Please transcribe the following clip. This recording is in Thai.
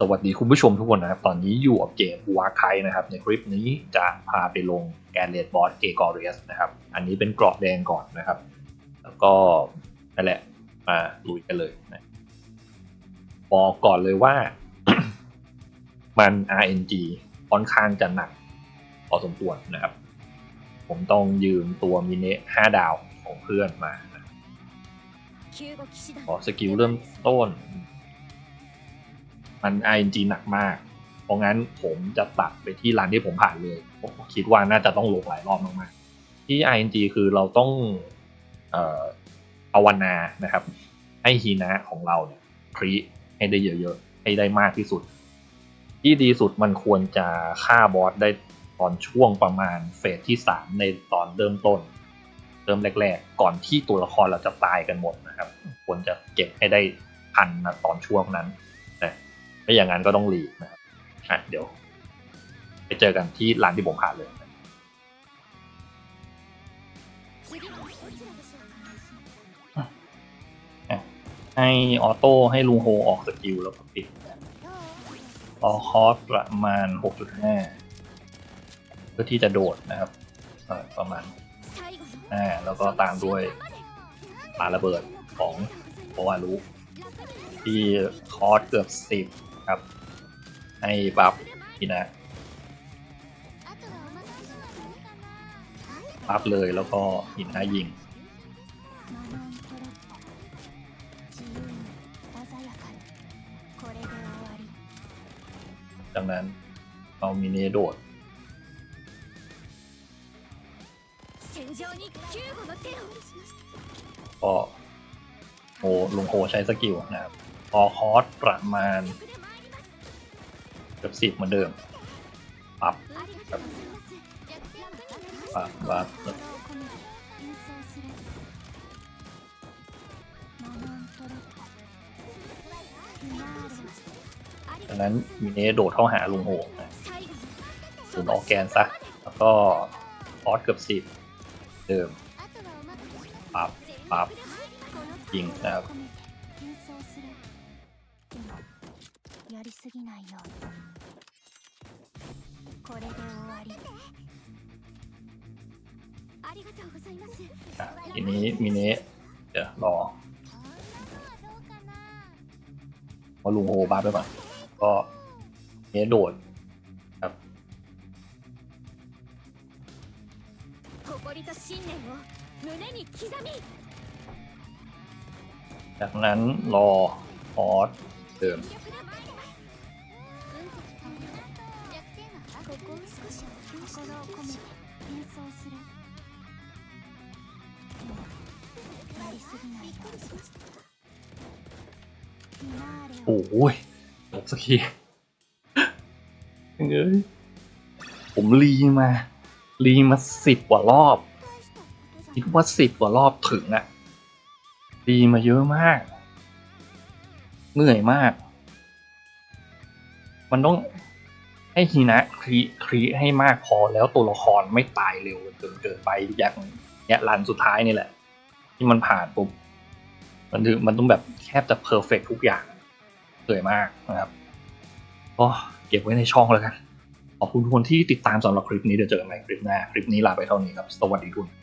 สวัสดีคุณผู้ชมทุกคนนะครับ ตอนนี้อยู่กับเกมวาไคนะครับ ในคลิปนี้จะพาไปลงแกนเลดบอสเกกอริสนะครับ อันนี้เป็นกรอบแดงก่อนนะครับ แล้วก็นั่นแหละมาลุยกันเลยนะบอกก่อนเลยว่า มัน RNG ค่อนข้างจะหนักพอสมควรนะครับ ผมต้องยืมตัวมิเนะ5ดาวของเพื่อนมานะขอสกิลเริ่มต้น มัน RNG หนักมาก เพราะงั้นผมจะตัดไปที่ร้านที่ผมผ่านเลย ผมคิดว่าน่าจะต้องลงหลายรอบมากๆ ที่ RNG คือเราต้องเอ่อภาวนานะครับ ให้ฮีนะของเราเนี่ยครีให้ได้เยอะๆ ให้ได้มากที่สุด ที่ดีสุดมันควรจะฆ่าบอสได้ตอนช่วงประมาณเฟสที่ 3 ในตอนเริ่มต้น เริ่มแรก ๆ ก่อนที่ตัวละครเราจะตายกันหมดนะครับ ควรจะเก็บให้ได้ทันนะตอนช่วงนั้นนะ ไม่อย่างนั้นก็ต้องรีบนะครับอะเดี๋ยว ไปเจอกันที่ร้านที่ผมผ่านเลยให้ออโต้ให้ลุงโฮออกสกิลแล้วก็ปิดรอคอสประมาณ 6.5 เพื่อที่จะโดดนะครับประมาณอ่าแล้วก็ตามด้วยปาระเบิดของโอวารุที่คอสเกือบ 10 ครับ ให้บัฟทีนะบัฟเลยแล้วก็หินหน้ายิงดังนั้นเอามินิโดดก็โหลุงโฮใช้สกิลนะครับพอคอสประมาณ กือบสิบเหมือนเดิมปับครับปับปับดังนั้นมินิโดดเข้าหาลุงโฮนะศูนย์ออกแกนซะ แล้วก็คอสเกือบสิบเดิมปับปับยิงนะครับ やりすぎないようにこれで終わりありがとうございます อ่ะทีนี้มินิเดี๋ยวรอพอลุงโฮบาร์ไปก่อนก็เนโดดครับ 誇りと信念を胸に刻み จากนั้นรอคอสเดิม 少し心を込めて演奏するでもやりすぎないようにフィナーレを โอ้ยจบสักทีเอ้ยผมรีมา รีมาสิบกว่ารอบ คิดว่าสิบกว่ารอบถึงอะรีมาเยอะมาก เหนื่อยมาก มันต้อง ให้ฮีนะครีครีให้มากพอแล้วตัวละครไม่ตายเร็วจนเกินไปอย่างเนี้ยรันสุดท้ายนี่แหละ ที่มันผ่านปุ๊บมันถึงมันต้องแบบแทบจะเพอร์เฟกทุกอย่างเหนื่อยมากนะครับก็เก็บไว้ในช่องแล้วกัน ขอบคุณทุกคนที่ติดตามสำหรับคลิปนี้เดี๋ยวเจอกันใหม่คลิปหน้า คลิปนี้ลาไปเท่านี้ครับ สวัสดีทุกคน